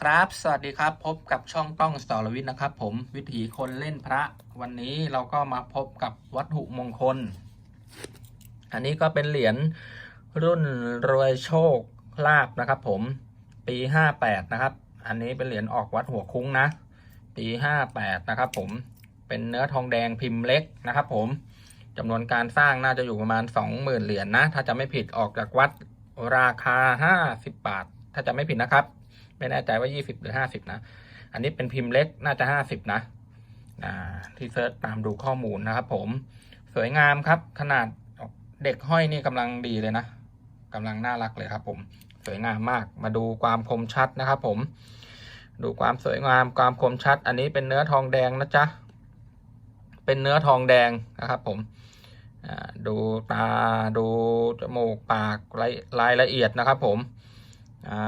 ครับ สวัสดีครับ พบกับช่องต้องสตอรวิทย์นะครับ ผมวิถีคนเล่นพระ วันนี้เราก็มาพบกับวัตถุมงคล อันนี้ก็เป็นเหรียญรุ่นรวยโชคลาบนะครับ ผมปีห้าแปดนะครับ อันนี้เป็นเหรียญออกวัดหัวคุ้งนะ ปีห้าแปดนะครับ ผมเป็นเนื้อทองแดงพิมพ์เล็กนะครับ ผมจำนวนการสร้างน่าจะอยู่ประมาณสองหมื่นเหรียญนะ ถ้าจะไม่ผิดออกจากวัดราคาห้าสิบบาท ถ้าจะไม่ผิดนะครับ ไม่แน่ใจว่า20หรือ50นะ อันนี้เป็นพิมพ์เล็กน่าจะ50นะอ่าที่เซิร์ชตามดูข้อมูลนะครับ ผม สวยงามครับ ขนาดเด็กห้อยนี่กำลังดีเลยนะกำลังน่ารักเลยครับ ผม สวยงามมาก มาดูความคมชัดนะครับ ผม ดูความสวยงามความคมชัด อันนี้เป็นเนื้อทองแดงนะจ๊ะเป็นเนื้อทองแดงนะครับ ผมดูตาดูจมูกปากรายรายละเอียดนะครับ ผม อ่า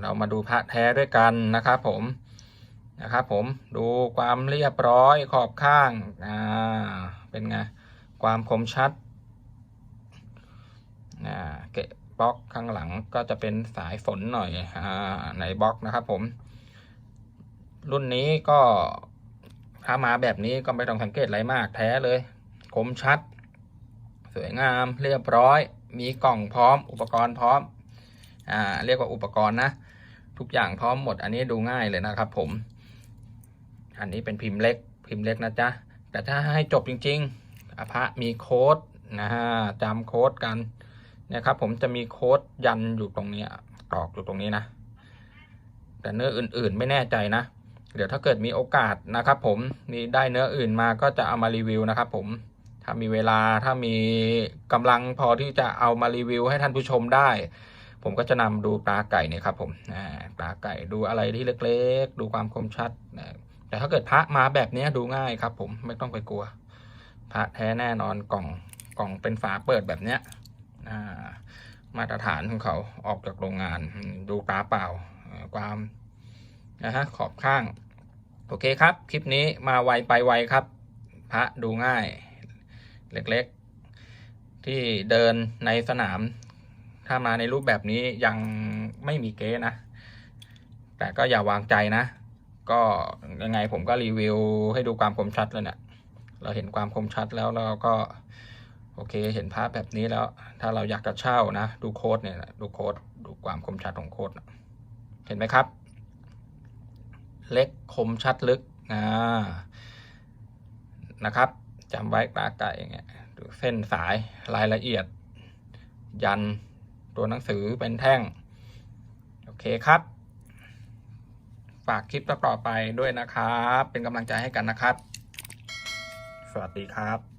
เรามาดูพระแท้ด้วยกันนะครับผมนะครับผมดูความเรียบร้อยขอบข้างอ่าเป็นไงความคมชัดอ่าเกะบล็อกข้างหลังก็จะเป็นสายฝนหน่อยอ่าในบล็อกนะครับผม รุ่นนี้ก็ถ้ามาแบบนี้ก็ไม่ต้องสังเกตอะไรมากแท้เลย คมชัด สวยงามเรียบร้อย มีกล่องพร้อม อุปกรณ์พร้อม อ่าเรียกว่าอุปกรณ์นะ ทุกอย่างพร้อมหมดอันนี้ดูง่ายเลยนะครับผม อันนี้เป็นพิมพ์เล็กพิมพ์เล็กนะจ๊ะแต่ถ้าให้จบจริงๆอภะมีโค้ดนะฮะจำโค้ดกันนะครับผมจะมีโค้ดยันอยู่ตรงนี้ตอกอยู่ตรงนี้นะ แต่เนื้ออื่นๆไม่แน่ใจนะ เดี๋ยวถ้าเกิดมีโอกาสนะครับผมมีได้เนื้ออื่นมาก็จะเอามารีวิวนะครับผมถ้ามีเวลาถ้ามีกำลังพอที่จะเอามารีวิวให้ท่านผู้ชมได้ ผมก็จะนำดูตาไก่เนี่ยครับผมอ่าตาไก่ดูอะไรที่เล็กๆ ดูความคมชัด แต่ถ้าเกิดพระมาแบบนี้ดูง่ายครับ ผมไม่ต้องไปกลัว พระแท้แน่นอนกล่องกล่องเป็นฝาเปิดแบบเนี้ยมาตรฐานของเขาออกจากโรงงาน ดูตาเปล่าความนะฮะขอบข้าง โอเคครับ คลิปนี้มาไวไปไวครับ พระดูง่าย เล็กๆ ที่เดินในสนาม ถ้ามาในรูปแบบนี้ยังไม่มีเก๊นะ แต่ก็อย่าวางใจนะ ก็ยังไงผมก็รีวิวให้ดูความคมชัดแล้วเนี่ยเราเห็นความคมชัดแล้วเราก็ โอเคเห็นภาพแบบนี้แล้ว ถ้าเราอยากจะเช่านะ ดูโค้ดเนี่ยดูโค้ดดูความคมชัดของโค้ดนะเห็นไหมครับ เล็กคมชัดลึกอ่านะครับจำไว้ปลาไก่อย่างเงี้ยดูเส้นสายรายละเอียด ยัน ตัวหนังสือเป็นแท่ง โอเคครับ ฝากคลิปต่อไปด้วยนะครับ เป็นกำลังใจให้กันนะครับ สวัสดีครับ